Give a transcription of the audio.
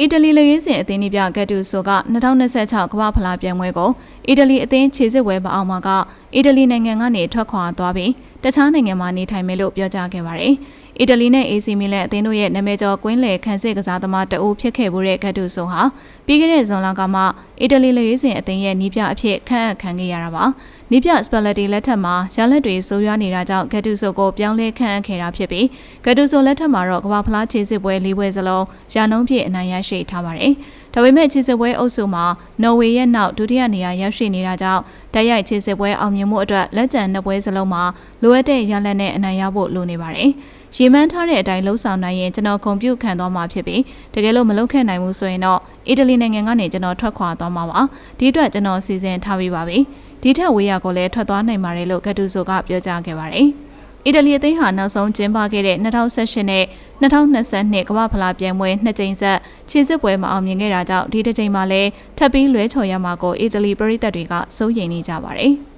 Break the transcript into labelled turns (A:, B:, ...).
A: အီတလီလူရေးစင်အသင်းပြဂတ်တူဆိုက2026ကမ္ဘာဖလားပြိုင်ပွဲကိုအီတလီအသင်းခြေစစ်ဝဲမအောင်မှာကအီတလီနိုင်ငံကနေထွက်ခွာသွားပြီးတခြားနိုင်ငံမှာနေထိုင်မယ်လို့ပြောကြားခဲ့ပါတယ်။ အီတလီနဲ့ AC မီလန်အသင်းတို့ရဲ့နာမည်ကျော်ကွင်းလယ်ခန်းစစ်ကစားသမားတအူးဖြစ်ခဲ့မှုတဲ့ဂတ်တူဆိုဟာပြီးခဲ့တဲ့ဇွန်လကမှအီတလီလူရေးစင်အသင်းရဲ့နီးပြအဖြစ်ခန့်အပ်ခံခဲ့ရတာပါ။နီးပြစပလက်တီလက်ထက်မှာရလက်တွေဆိုးရွားနေတာကြောင့်ဂတ်တူဆိုကိုပြောင်းလဲခန့်အပ်ခဲ့တာဖြစ်ပြီးဂတ်တူဆိုလက်ထက်မှာတော့ကမ္ဘာဖလားခြေစစ်ပွဲ၄ပွဲစလုံးရာနှုန်းပြည့်အနိုင်ရရှိထားပါတယ်။ ဒါပေမဲ့ခြေစစ်ပွဲအုပ်စုမှာနော်ဝေရဲ့နောက်ဒုတိယနေရာရရှိနေတာကြောင့်တိုက်ရိုက်ခြေစစ်ပွဲအောင်မြင်မှုအတွက်လက်ကျန်နှစ်ပွဲစလုံးမှာလိုအပ်တဲ့ရလဒ်နဲ့အနိုင်ရဖို့လိုနေပါတယ်။ရေမှန်းထားတဲ့အတိုင်းလှုပ်ဆောင်နိုင်ရင်ကျွန်တော်ကွန်ပျူတာခံသွားမှာဖြစ်ပြီးတကယ်လို့မလုပ်ခဲ့နိုင်ဘူးဆိုရင်တော့အီတလီနိုင်ငံကနေကျွန်တော်ထွက်ခွာသွားမှာပါဒီအတွက်ကျွန်တော်စီစဉ်ထားပြီးပါပြီဒီထက်ဝေးရကိုလည်းထွက်သွားနိုင်ပါတယ်လို့ကတူဆိုကပြောကြားခဲ့ပါတယ် အီတလီအသင်းဟာနောက်ဆုံးကျင်းပခဲ့တဲ့2018နဲ့2022ကမ္ဘာဖလားပြိုင်ပွဲနှစ်ကြိမ်ဆက်ခြေစစ်ပွဲမအောင်မြင်ခဲ့တာကြောင့်ဒီတစ်ကြိမ်မှာလည်းထပ်ပြီးလွဲချော်ရမှာကိုအီတလီပရိသတ်တွေကစိုးရိမ်နေကြပါတယ်။